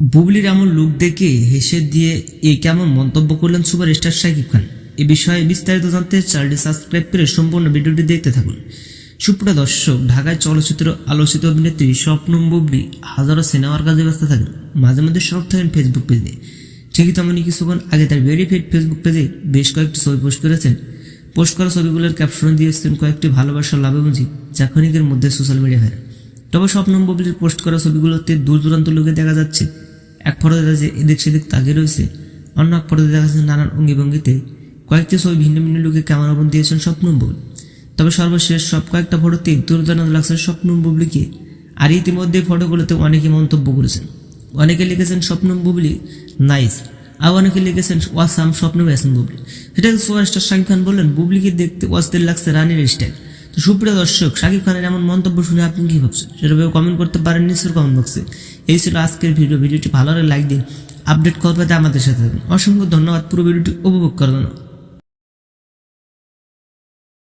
বুবলির এমন লুক দেখে হেসে দিয়ে এই কেমন মন্তব্য করলেন সুপার স্টার শাকিব খান? এ বিষয়ে বিস্তারিত জানতে চ্যানেলটি সাবস্ক্রাইব করে সম্পূর্ণ ভিডিওটি দেখতে থাকুন। সুপ্রিয় দর্শক, ঢাকায় চলচ্চিত্র আলোচিত অভিনেত্রী স্বপ্নম বুবলি হাজারো সিনেমার কাজে ব্যস্ত থাকেন। মাঝে মধ্যে সরব থাকেন ফেসবুক পেজ নিয়ে ঠিকই তেমনই কিছুক্ষণ আগে তার ভেরিফাইড ফেসবুক পেজে বেশ কয়েকটি ছবি পোস্ট করেছেন। পোস্ট করা ছবিগুলোর ক্যাপশনে দিয়েছেন কয়েকটি ভালোবাসার লাভেবঞ্চি যা ক্ষণিকের মধ্যে সোশ্যাল মিডিয়া ভাইরাল তবে স্বপ্নম বুবলির পোস্ট করা ছবিগুলোতে দূর দূরান্ত লোকে দেখা যাচ্ছে এক দেখা যাচ্ছে এদিক সেদিক তাকিয়ে রয়েছে। অন্য এক ফটোতে দেখা যাচ্ছে নানান অঙ্গি ভঙ্গিতে কয়েকটি ছবি ভিন্ন ভিন্ন লোকে ক্যামেরাবন্দি দিয়েছেন স্বপ্নম বুবলি তবে সর্বশেষ সব কয়েকটা ফটোতেই দুর্দান্ত লাগছে স্বপ্নম বুবলিকে। আর ইতিমধ্যে ফটোগুলোতে অনেকে মন্তব্য করেছেন। অনেকে লিখেছেন স্বপ্নম বুবলি নাইস। আর অনেকে লিখেছেন ওয়াসাম স্বপ্ন হাসান বুবলি। সেটা সুপারস্টার শাকিব খান বললেন, বুবলিকে দেখতে অস্থির লাগছে রানীর স্টাইল। তো সুপ্রিয় দর্শক, শাকিব খানের এমন মন্তব্য শুনে আপনি কী ভাবছেন? সেটা কমেন্ট করতে পারেন নিশ্চয় কমেন্ট বক্সে এই ছিল আজকের ভিডিও। ভিডিওটি ভালো লাগে লাইক দিন আপডেট করবে আমাদের সাথে। অসংখ্য ধন্যবাদ। পুরো ভিডিওটি উপভোগ করার জন্য।